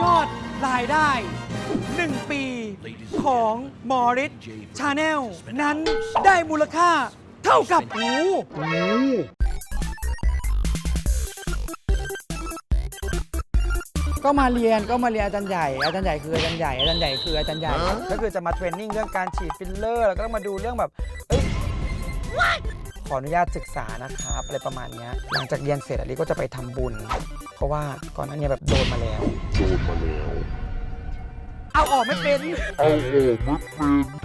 ยอดรายได้ 1 ปีของมอริสชาแนลนั้นได้มูลค่าเท่ากับโอ้โหก็มาเรียนก็มาเรียนอาจารย์ใหญ่อาจารย์ใหญ่คืออาจารย์ใหญ่อาจารย์ใหญ่คืออาจารย์ใหญ่ก็คือจะมาเทรนนิ่งเรื่องการฉีดฟิลเลอร์แล้วก็มาดูเรื่องแบบเอ้ยขออนุญาตศึกษานะครับอะไรประมาณเนี้ยหลังจากเรียนเสร็จอลิก็จะไปทำบุญ เพราะว่าก่อนหน้านี้แบบโดนมาแล้ว เอาออกไม่เป็น เอาออกไม่เป็น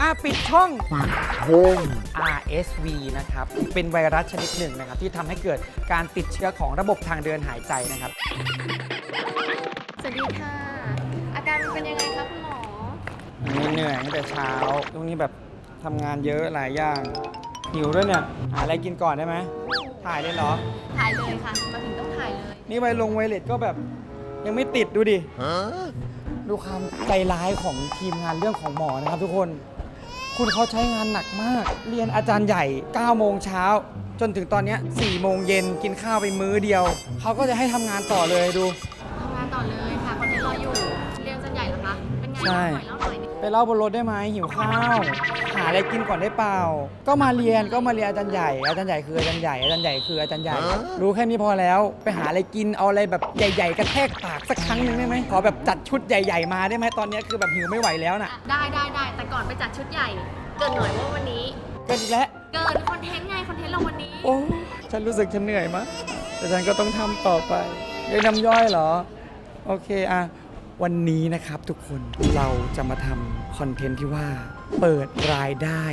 อะปิดช่องห้อง RSV นะครับ เป็นไวรัสชนิดหนึ่งนะครับ ที่ทำให้เกิดการติดเชื้อของระบบทางเดินหายใจนะครับ สวัสดีค่ะ อาการเป็นยังไงคะคุณหมอเหนื่อยตั้งแต่เช้าช่วงนี้แบบทำงานเยอะหลายอย่างหิวด้วยเนี่ยหาอะไรกินก่อนได้ไหมถ่ายได้เหรอ ถ่ายเลยค่ะ มาถึงต้องถ่ายเลย นี่ไวลงไวเลตก็แบบ ยังไม่ติดดูดิฮะดูความใจร้ายของทีมงานเรื่องของหมอนะครับทุกคน คุณเขาใช้งานหนักมาก เรียนอาจารย์ใหญ่ 9 โมงเช้า จนถึงตอนเนี้ย4โมงเย็นกินข้าวไปมื้อเดียว เขาก็จะให้ทำงานต่อเลยดู ทำงานต่อเลยค่ะคอนเทนต์รออยู่ เรียนจนใหญ่เหรอคะ เป็นไงใช่ เล่าหน่อยเล่าหน่อยดิไปเล่าบนรถได้ไหมหิวข้าวหาอะไรกินก่อนได้เปล่า ก็มาเรียนก็มาเรียนอาจารย์ใหญ่ อาจารย์ใหญ่คืออาจารย์ใหญ่ อาจารย์ใหญ่คืออาจารย์ใหญ่ รู้แค่นี้พอแล้ว ไปหาอะไรกิน เอาอะไรแบบใหญ่ ๆ กระแทกปากสักครั้งหนึ่งได้ไหมขอแบบจัดชุดใหญ่ ๆ มาได้ไหมตอนนี้คือแบบหิวไม่ไหวแล้วน่ะ ได้ได้ได้แต่ก่อนไปจัดชุดใหญ่ เกินหน่อยว่าวันนี้ก็อีกแล้วเกินคอนเทนต์ไงคอนเทนต์เราวันนี้ โอ้ ฉันรู้สึกฉันเหนื่อยมากแต่ฉันก็ต้องทำต่อไปเรียกน้ำย่อยเหรอ โอเคอะวันนี้นะครับทุกคนเราจะมาทำคอนเทนต์ที่ว่า เปิดรายได้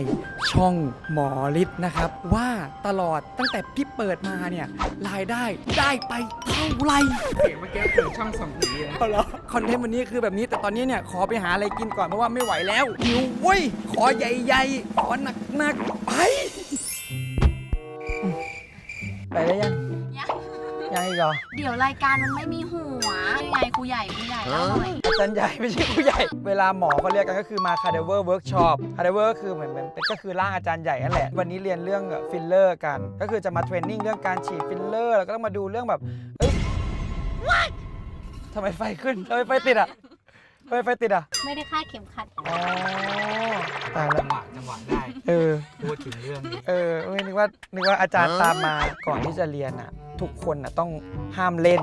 ช่องหมอฤทธิ์นะครับ ว่าตลอดตั้งแต่พี่เปิดมาเนี่ยรายได้ได้ไปเท่าไหร่เสียงเมื่อกี้คือช่องสองผีเอาเหรอคอนเทนต์วันนี้คือแบบนี้แต่ตอนนี้เนี่ยขอไปหาอะไรกินก่อนเพราะว่าไม่ไหวแล้วหิวเว้ยขอใหญ่ๆขอหนักๆไป ไปได้ยัง ยังยังอีกเหรอเดี๋ยวรายการมันไม่มีหัวยังไงครูใหญ่ครูใหญ่เล่าหน่อยอาจารย์ใหญ่ไม่ใช่ผู้ใหญ่ เวลาหมอเขาเรียกกันก็คือมาคาเดเวอร์เวิร์กช็อปคาเดเวอร์ก็คือเหมือนเหมือนเป็นก็คือร่างอาจารย์ใหญ่นั่นแหละ วันนี้เรียนเรื่องฟิลเลอร์กัน ก็คือจะมาเทรนนิ่งเรื่องการฉีดฟิลเลอร์ แล้วก็ต้องมาดูเรื่องแบบเอ้ยทำไมไฟขึ้นทำไมไฟติดอะทำ ไมไฟติดอะไม่ได้คาดเข็มขัด อ๋อตายแล้วจังหวะจังหวะได้ เออ พูดถึงเรื่องนี้เออไม่นึกว่านึกว่าอาจารย์ตามมาก่อนที่จะเรียนอะ ทุกคนอะต้องห้ามเล่น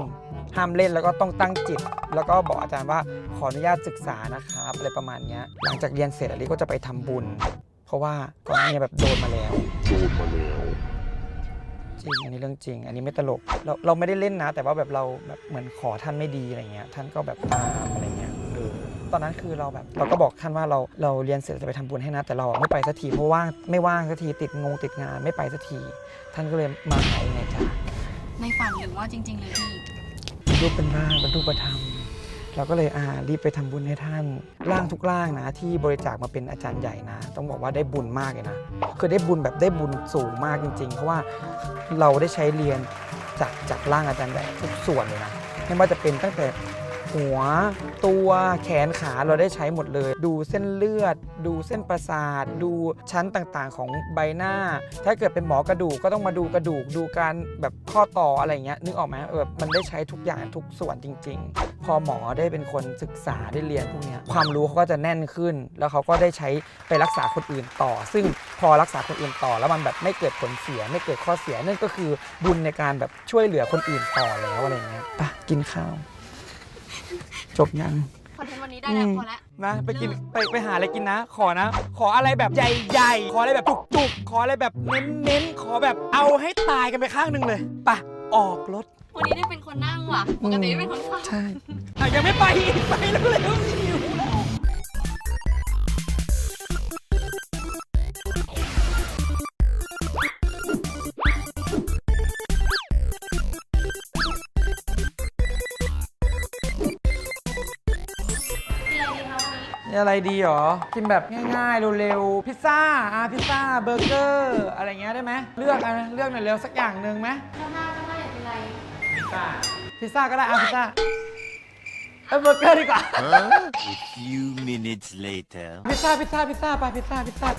ห้ามเล่นแล้วก็ต้องตั้งจิต แล้วก็บอกอาจารย์ว่าขออนุญาตศึกษานะครับอะไรประมาณเนี้ยหลังจากเรียนเสร็จอลิก็จะไปทำบุญ เพราะว่าก่อนหน้านี้แบบโดนมาแล้วโดนมาแล้วจริง อันนี้เรื่องจริง อันนี้ไม่ตลก เราเราไม่ได้เล่นนะ แต่ว่าแบบเราแบบเหมือนขอท่านไม่ดีอะไรเงี้ย ท่านก็แบบตามอะไรเงี้ยเออ ตอนนั้นคือเราแบบเราก็บอกท่านว่าเราเราเรียนเสร็จจะไปทำบุญให้นะแต่เราอะไม่ไปสักทีเพราะว่างไม่ว่างสักทีติดงงติดงานไม่ไปสักที ท่านก็เลยมาหาเองไงจ้ะในฝันหรือว่าจริง ๆ เลยพี่เป็นรูปเป็นร่างเป็นรูปธรรมเราก็เลยอ่ารีบไปทำบุญให้ท่านร่างทุกร่างนะ ที่บริจาคมาเป็นอาจารย์ใหญ่นะ ต้องบอกว่าได้บุญมากเลยนะคือได้บุญแบบได้บุญสูงมากจริง ๆ เพราะว่าเราได้ใช้เรียนจากจากร่างอาจารย์ใหญ่ทุกส่วนเลยนะไม่ว่าจะเป็นตั้งแต่ หัว ตัวแขนขาเราได้ใช้หมดเลย ดูเส้นเลือด ดูเส้นประสาท ดูชั้นต่างๆ ของใบหน้า ถ้าเกิดเป็นหมอกระดูกก็ต้องมาดูกระดูกดูการแบบข้อต่ออะไรเงี้ยนึกออกไหมเออแบบมันได้ใช้ทุกอย่างทุกส่วนจริง ๆ พอหมอได้เป็นคนศึกษาได้เรียนพวกเนี้ยความรู้เขาก็จะแน่นขึ้น แล้วเขาก็ได้ใช้ไปรักษาคนอื่นต่อ ซึ่งพอรักษาคนอื่นต่อ แล้วมันแบบไม่เกิดผลเสียไม่เกิดข้อเสียนั่นก็คือบุญในการแบบช่วยเหลือคนอื่นต่อแล้วอะไรเงี้ยไปกินข้าว จบยังคอนเทนต์วันนี้ได้แล้วพอแล้ว นะไปกินไปไปหาอะไรกินนะ ขอนะ ขออะไรแบบใหญ่ๆ ขออะไรแบบจุกๆ ขออะไรแบบเน้นๆ ขอแบบเอาให้ตายกันไปข้างหนึ่งเลยไปะออกรถวันนี้ได้เป็นคนนั่งว่ะ ปกติเป็นคนขับ ใช่อะยังไม่ไปอีกไปแล้วเร็วๆหิว อะไรดีคะวันนี้นี่อะไรดีหรอกินแบบง่ายๆเร็วๆพิซซ่าอะพิซซ่าเบอร์เกอร์อะไรเงี้ยได้ไหมเลือกอะเลือกหน่อยเร็วสักอย่างหนึ่งไหมข้างหน้าข้างหน้าอยากกินอะไรพิซซ่าก็ได้อะพิซซ่าเอ้ยเบอร์เกอร์ดีกว่า A few minutes later. พิซซ่าพิซซ่าพิซซ่าไปพิซซ่าพิซซ่า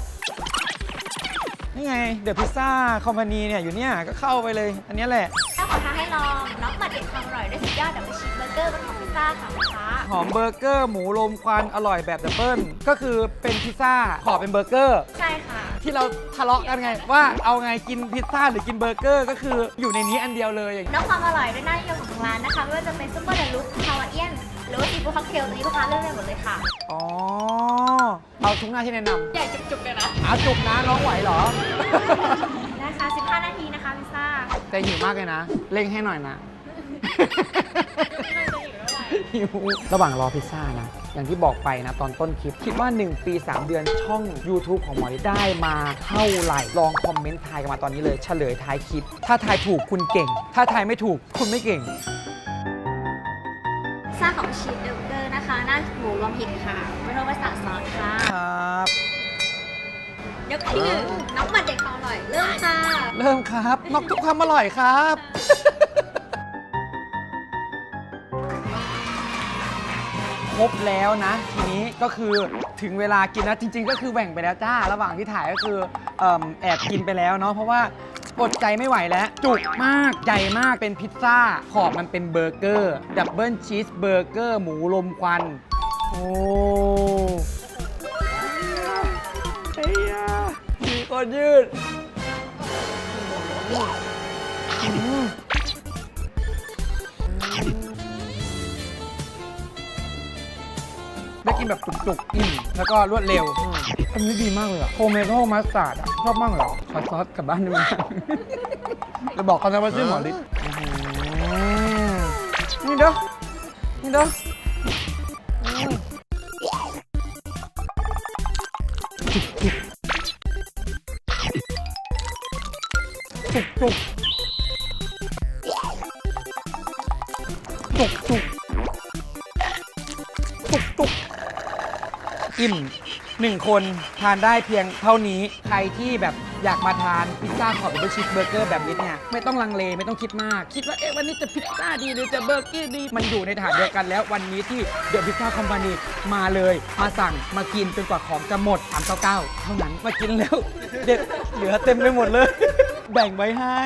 นี่ไงเดอะพิซซ่าคอมพานีเนี่ยอยู่เนี่ยก็เข้าไปเลย อันเนี้ยแหละถ้าขอท้าให้ลองรับบัตรเด็ดความอร่อยด้วยสุดยอดดับเบิลชีสเบอร์เกอร์บนของพิซซ่าค่ะลูกค้า หอมเบอร์เกอร์หมูลมควันอร่อยแบบดับเบิลก็คือเป็นพิซซ่าขอเป็นเบอร์เกอร์ ใช่ค่ะ ที่เราทะเลาะกันไงว่าเอาไงกินพิซซ่าหรือกินเบอร์เกอร์ ก็คืออยู่ในนี้อันเดียวเลยอย่างนอกความอร่อยด้วยหน้านิยมของทางร้านนะคะไม่ว่าจะเป็นซุปเปอร์เดลุกฮาวาเอียนหรือว่าซีฟู้ดค็อกเทลตัวนี้ลูกค้าเลือกได้หมดเลยค่ะอ๋อเอาทุกหน้าที่แนะนใหญ่จุกๆเลยนะำเอาจุกนะน้องไหวเหรอ นะคะ15 นาทีนะคะพิซซ่าแต่หิวมากเลยนะเร่งให้หน่อยนะ หิวระหว่างรอพิซซ่านะ อย่างที่บอกไปนะตอนต้นคลิป คิดว่า 1 ปี 3 เดือนช่อง YouTube ของหมอลิได้มาเท่าไหร่ ลองคอมเมนต์ทายกันมาตอนนี้เลย เฉลยท้ายคลิป ถ้าทายถูกคุณเก่ง ถ้าทายไม่ถูกคุณไม่เก่งพิซซ่าของชีสเดลเกอร์นะคะ หน้าหมูรวมพริกค่ะไม่ต้องไปสั่งซอสค่ะ ครับ ยกที่หนึ่งน้องหมัดเด็กความอร่อย เริ่มค่ะ เริ่มครับ นอกทุกความอร่อยครับ รบแล้วนะ ทีนี้ก็คือถึงเวลากินนะจริง ๆ ก็คือแหว่งไปแล้วจ้า ระหว่างที่ถ่ายก็คือเอิ่มแอบกินไปแล้วเนาะเพราะว่าอดใจไม่ไหวแล้ว จุกมากใหญ่มากเป็นพิซซ่า ขอบมันเป็นเบอร์เกอร์ ดับเบิลชีสเบอร์เกอร์ หมูลมควัน โอ้เฮียมีคนยืด กินแบบจุกๆอิ่มแล้วก็รวดเร็วอันนี้ดีมากเลยอะโฮมเมโทมัสตาร์ดอะชอบมากเลยอะขอซอสกลับบ้านได้ไหม จะบอกเขานะว่าชื่อหมอฤทธิ์อื้อหือนี่เด้อนี่เด้ออืมจุกๆจุกๆจุกๆจุก อิ่มหนึ่งคนทานได้เพียงเท่านี้ ใครที่แบบอยากมาทานพิซซ่าขอบเป็นชีสเบอร์เกอร์แบบนี้เนี่ยไม่ต้องลังเลไม่ต้องคิดมาก คิดว่าเอ๊ะวันนี้จะพิซซ่าดีหรือจะเบอร์เกอร์ดี มันอยู่ในถาดเดียวกันแล้ววันนี้ที่เดอะพิซซ่าคอมพานีมาเลย มาสั่งมากินจนกว่าของจะหมด399เท่านั้นมากินแล้วเด็ดเหลือเต็มไปหมดเลย แบ่งไว้ให้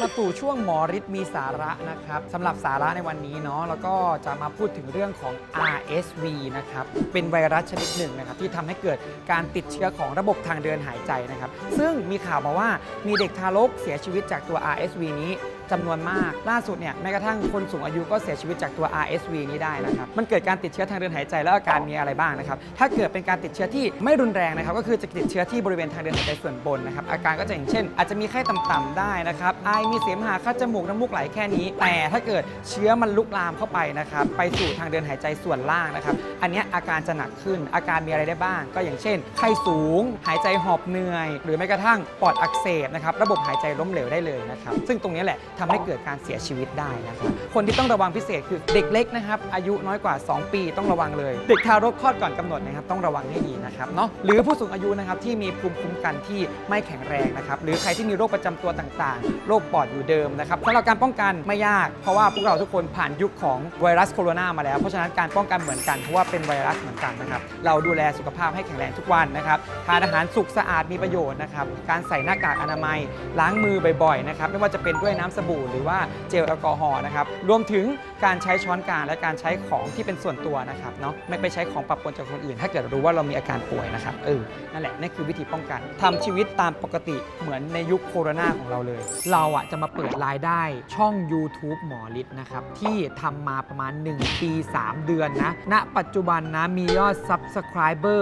มาสู่ช่วงหมอฤทธิ์มีสาระนะครับสำหรับสาระในวันนี้เนาะแล้วก็จะมาพูดถึงเรื่องของ RSV นะครับเป็นไวรัสชนิดหนึ่งนะครับที่ทำให้เกิดการติดเชื้อของระบบทางเดินหายใจนะครับ ซึ่งมีข่าวมาว่ามีเด็กทารกเสียชีวิตจากตัว RSV นี้จำนวนมาก ล่าสุดเนี่ยแม้กระทั่งคนสูงอายุก็เสียชีวิตจากตัว RSV นี้ได้นะครับ มันเกิดการติดเชื้อทางเดินหายใจแล้วอาการมีอะไรบ้างนะครับ ถ้าเกิดเป็นการติดเชื้อที่ไม่รุนแรงนะครับ ก็คือจะติดเชื้อที่บริเวณทางเดินหายใจส่วนบนนะครับ อาการก็จะอย่างเช่น อาจจะมีไข้ต่ำๆได้นะครับ ไอ มีเสมหะ คัดจมูก น้ำมูกไหลแค่นี้ แต่ถ้าเกิดเชื้อมันลุกลามเข้าไปนะครับ ไปสู่ทางเดินหายใจส่วนล่างนะครับ อันนี้อาการจะหนักขึ้น อาการมีอะไรได้บ้าง ก็อย่างเช่น ไข้สูง หายใจหอบเหนื่อย หรือแม้กระทั่งปอดอักเสบนะครับ ระบบหายใจล้มเหลวได้เลยนะครับ ซึ่งตรงนี้แหละทำให้เกิดการเสียชีวิตได้นะครับคนที่ต้องระวังพิเศษคือเด็กเล็กนะครับอายุน้อยกว่า 2 ปีต้องระวังเลย เด็กทารกคลอดก่อนกำหนดนะครับต้องระวังให้ดีนะครับเนาะหรือผู้สูงอายุนะครับที่มีภูมิคุ้มกันที่ไม่แข็งแรงนะครับหรือใครที่มีโรคประจำตัวต่างๆ โรคปอดอยู่เดิมนะครับสำหรับการป้องกันไม่ยาก เพราะว่าพวกเราทุกคนผ่านยุคของไวรัสโคโรนามาแล้ว เพราะฉะนั้นการป้องกันเหมือนกันเพราะว่าเป็นไวรัสเหมือนกันนะครับเราดูแลสุขภาพให้แข็งแรงทุกวันนะครับทานอาหารสุกสะอาดมีประโยชน์นะครับการใส่หน้ากากอนามัยล้างมือบ่อยๆนะครับไม่ว่าจะเป็นด้วยน้ำสบู่หรือว่าเจลแอลกอฮอล์นะครับรวมถึงการใช้ช้อนกลางและการใช้ของที่เป็นส่วนตัวนะครับเนาะไม่ไปใช้ของปะปนจากคนอื่น ถ้าเกิดรู้ว่าเรามีอาการป่วยนะครับเออนั่นแหละนั่นคือวิธีป้องกันทำชีวิตตามปกติเหมือนในยุคโคโรนาของเราเลย เราอะจะมาเปิดรายได้ช่อง YouTube หมอฤทธิ์นะครับที่ทำมาประมาณ 1 ปี 3 เดือนนะณปัจจุบันนะมียอด Subscriber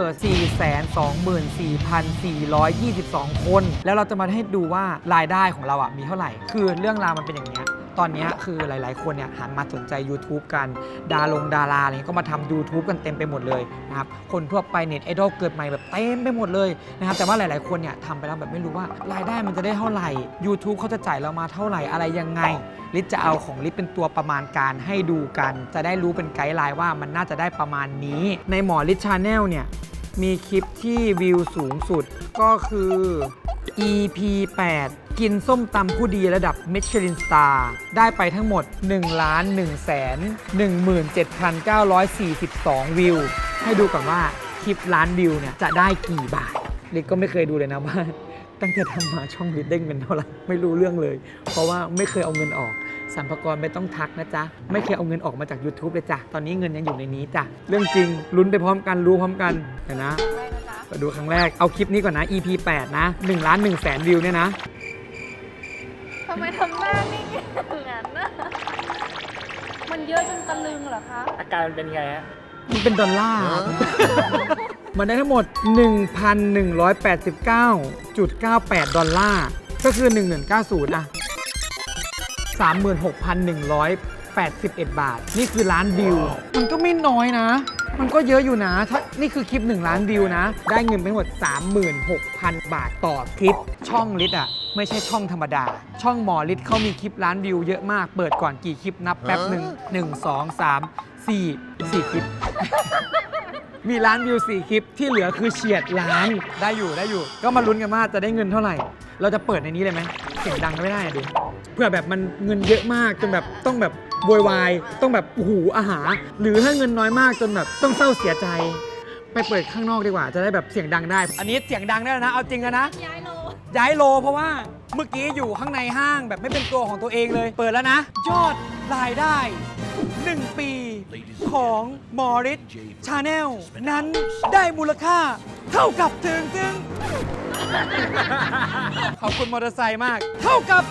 424,422 คน แล้วเราจะมาให้ดูว่ารายได้ของเราอะมีเท่าไหร่ คือเรื่องราวมันเป็นอย่างเนี้ยตอนเนี้ยคือหลาย ๆ คนเนี่ยหันมาสนใจ YouTube กันดาลงดาราอะไรเงี้ยก็มาทำ YouTube กันเต็มไปหมดเลยนะครับคนทั่วไปเน็ตไอดอลเกิดใหม่แบบเต็มไปหมดเลยนะครับแต่ว่าหลาย ๆ คนเนี่ยทำไปแล้วแบบไม่รู้ว่ารายได้มันจะได้เท่าไหร่ YouTube เขาจะจ่ายเรามาเท่าไหร่อะไรยังไง ลิศจะเอาของลิศเป็นตัวประมาณการให้ดูกัน จะได้รู้เป็นไกด์ไลน์ว่ามันน่าจะได้ประมาณนี้ ในหมอลิศชาแนลเนี่ยมีคลิปที่วิวสูงสุดก็คือ EP 8 กินส้มตำผู้ดีระดับมิชลินสตาร์ได้ไปทั้งหมด1ล้าน1แสน17,942 วิว ให้ดูก่อนว่าคลิปล้านวิวเนี่ยจะได้กี่บาทลิศก็ไม่เคยดูเลยนะว่า ตั้งแต่ทำมาช่องลิศเด้งเงินเท่าไหร่ไม่รู้เรื่องเลย เพราะว่าไม่เคยเอาเงินออกสัมภาระไม่ต้องทักนะจ๊ะ ไม่เคยเอาเงินออกมาจาก YouTube เลยจ้ะ ตอนนี้เงินยังอยู่ในนี้จ้ะ เรื่องจริงลุ้นไปพร้อมกันรู้พร้อมกันเห็นนะได้นะจ๊ะมาดูครั้งแรกเอาคลิปนี้ก่อนนะ EP 8 นะ1ล้าน1แสนวิวเนี่ยนะ ทำไมทำหน้านิ่งอย่างนั้นน่ะมันเยอะจนตะลึงเหรอคะ อาการมันเป็นไงฮะ มันเป็นดอลลาร์มันได้ทั้งหมด 1,189.98 ดอลลาร์ ก็คือ 1190อะ36,181 บาท นี่คือล้านวิว มันก็ไม่น้อยนะ มันก็เยอะอยู่นะถ้านี่คือคลิป 1 ล้านวิวนะ ได้เงินไปหมด 36,000 บาทต่อคลิป ช่องลิศอะ ไม่ใช่ช่องธรรมดา ช่องหมอลิศเขามีคลิปล้านวิวเยอะมาก เปิดก่อนกี่คลิปนับแป๊บหนึ่งหนึ่งสองสามสี่สี่คลิป มีล้านวิว4คลิปที่เหลือคือเฉียดล้านได้อยู่ได้อยู่ ก็มาลุ้นกันว่าจะได้เงินเท่าไหร่ เราจะเปิดในนี้เลยไหมเสียงดังไม่ได้อะดิเพื่อแบบมันเงินเยอะมากจนแบบต้องแบบโวยวายต้องแบบโอ้โหูอาหารหรือถ้าเงินน้อยมากจนแบบต้องเศร้าเสียใจ ไปเปิดข้างนอกดีกว่า จะได้แบบเสียงดังได้ อันนี้เสียงดังได้แล้วนะ เอาจริงกันนะ ย้ายโลย้ายโลเพราะว่าเมื่อกี้อยู่ข้างในห้างแบบไม่เป็นตัวของตัวเองเลย เปิดแล้วนะ ยอดรายได้ 1 ปี ของมอริสชาแนลนั้นได้มูลค่าเท่ากับถึงถึงขอบคุณมอเตอร์ไซค์มาก เท่ากับ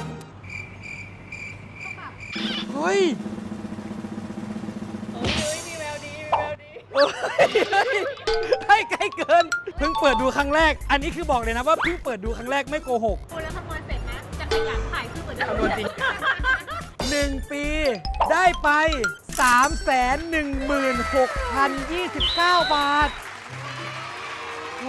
เฮ้ยเฮ้ยให้ใกล้เกิน เพิ่งเปิดดูครั้งแรก อันนี้คือบอกเลยนะว่าเพิ่งเปิดดูครั้งแรกไม่โกหกพูดแล้วคำนวณเสร็จนะจะขยันถ่ายคือเหมือนจะคำนวณจริงหนึ่งปีได้ไป 3 1 6 0 29 บาท โห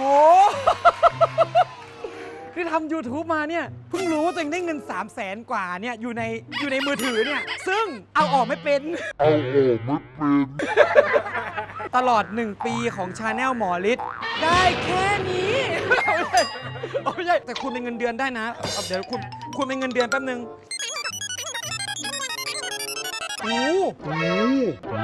ที่ทำ YouTube มาเนี่ย เพิ่งรู้ว่าตัวเองได้เงิน 3 0 0แสนกว่าเนี่ย อยู่ในอยู่ในมือถือเนี่ย ซึ่งเอาออกไม่เป็น เอาออกไม่เป็น ตลอด 1 ปีของชาแนลหมอฤทธิ์ได้แค่นี้เอาไม่ใช่แต่คุณเป็นเงินเดือนได้นะเอาเดี๋ยวคุณคุณเป็นเงินเดือนแป๊บนึง โอ้โหโอ้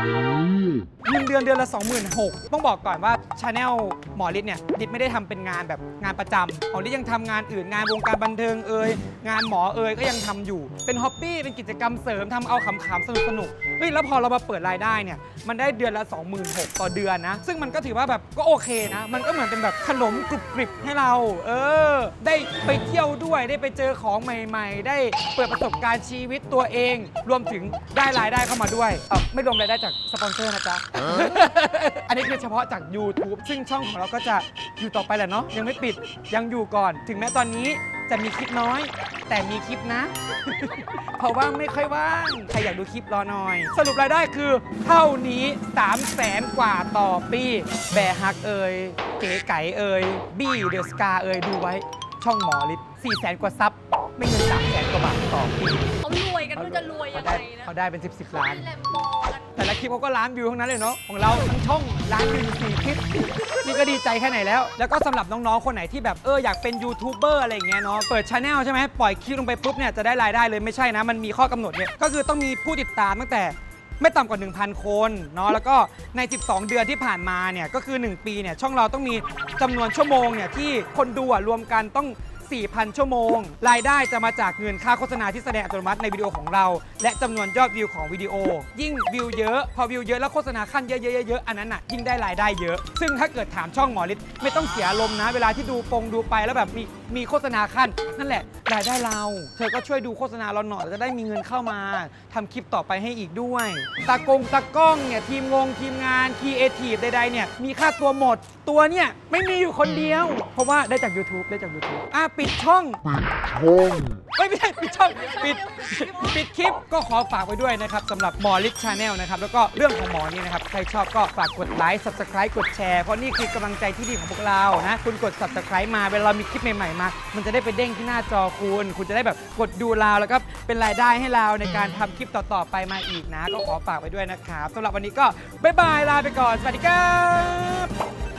เงินเดือนเดือนละ 26,000ต้องบอกก่อนว่าชาแนลหมอฤทธิ์เนี่ยฤทธิ์ไม่ได้ทำเป็นงานแบบงานประจำหมอฤทธิ์ยังทำงานอื่นงานวงการบันเทิงเอ่ยงานหมอเอ่ยก็ยังทำอยู่ เป็นฮ็อบบี้เป็นกิจกรรมเสริมทำเอาขำๆสนุกสนุกๆเฮ้ยแล้วพอเรามาเปิดรายได้เนี่ยมันได้เดือนละ 26,000ต่อเดือนนะ ซึ่งมันก็ถือว่าแบบก็โอเคนะ มันก็เหมือนเป็นแบบขนมกรุบกริบให้เรา เออ ได้ไปเที่ยวด้วยได้ไปเจอของใหม่ ๆ ได้เปิดประสบการณ์ชีวิตตัวเอง รวมถึงได้รายได้เข้ามาด้วยเออไม่รวมรายได้จากสปอนเซอร์นะจ๊ะ อันนี้คือเฉพาะจาก YouTube ซึ่งช่องของเราก็จะอยู่ต่อไปแหละเนาะยังไม่ปิดยังอยู่ก่อน ถึงแม้ตอนนี้จะมีคลิปน้อย แต่มีคลิปนะ เพราะว่าไม่ค่อยว่างใครอยากดูคลิปรอหน่อย สรุปรายได้คือเท่านี้ 3 0 0แสนกว่าต่อปี แบร์ฮักเอ่ยเก๋ไก่เอ่ยบี้เดอะสกาเอ่ยดูไว้ ช่องหมอลิฟ4 0 0แสนกว่าซับ ไม่เงิน3 0 0แสนกว่าบาทต่อปีเขารวยกันไม่รู้จะรวยยังไงเขาได้นะเขาได้เป็น 10 10ล้าน แลมโบกันแต่ละคลิปเขาก็ล้านวิวทั้งนั้นเลยเนาะของเราทั้งช่องล้านวิวอยู่สี่คลิป นี่ก็ดีใจแค่ไหนแล้ว แล้วก็สำหรับน้องๆ คนไหนที่แบบเอออยากเป็นยูทูบเบอร์อะไรอย่างเงี้ยเนาะเปิดช anel ใช่ไหมปล่อยคลิปลงไปปุ๊บเนี่ยจะได้รายได้เลยไม่ใช่นะ มันมีข้อกำหนดเนี่ยก็คือต้องมีผู้ติดตามตั้งแต่ไม่ต่ำกว่า 1,000 คนเนาะแล้วก็ใน 12 เดือนที่ผ่านมาเนี่ยก็คือ 1 ปีเนี่ยช่องเราต้องมีจำนวนชั่วโมงเนี่ยที่คนดูอะรวมกันต้อง 4,000 ชั่วโมง รายได้จะมาจากเงินค่าโฆษณาที่แสดงอัตโนมัติในวิดีโอของเรา และจำนวนยอดวิวของวิดีโอ ยิ่งวิวเยอะ พอวิวเยอะแล้วโฆษณาขั้นเยอะๆๆๆอันนั้นอะยิ่งได้รายได้เยอะ ซึ่งถ้าเกิดถามช่องหมอฤทธิ์ไม่ต้องเสียลมณ์นะ เวลาที่ดูปงดูไปแล้วแบบมี มีโฆษณาขั้น นั่นแหละรายได้เรา เธอก็ช่วยดูโฆษณาเราหน่อยจะได้มีเงินเข้ามาทำคลิปต่อไปให้อีกด้วย ตากงตากล้องเนี่ยทีมงงทีมงานครีเอทีฟใดๆเนี่ยมีค่าตัวหมด ตัวเนี่ยไม่มีอยู่คนเดียว เพราะว่าได้จาก YouTube ได้จาก YouTube อะปิดช่องห้องไม่ไม่ใช่ปิดช่องปิดปิดคลิปก็ขอฝากไว้ด้วยนะครับสำหรับหมอลิศชาแนลนะครับ แล้วก็เรื่องของหมอนี่นะครับ ใครชอบก็ฝากกดไลค์ subscribe กดแชร์ เพราะนี่คือกำลังใจที่ดีของพวกเรานะ คุณกด subscribe มาเวลาเรามีคลิปใหม่ๆมามันจะได้ไปเด้งที่หน้าจอคุณ คุณจะได้แบบกดดูเราแล้วก็เป็นรายได้ให้เราในการทำคลิปต่อๆไปมาอีกนะ ก็ขอฝากไว้ด้วยนะครับสำหรับวันนี้ก็บ๊ายบายลาไปก่อน สวัสดีครับ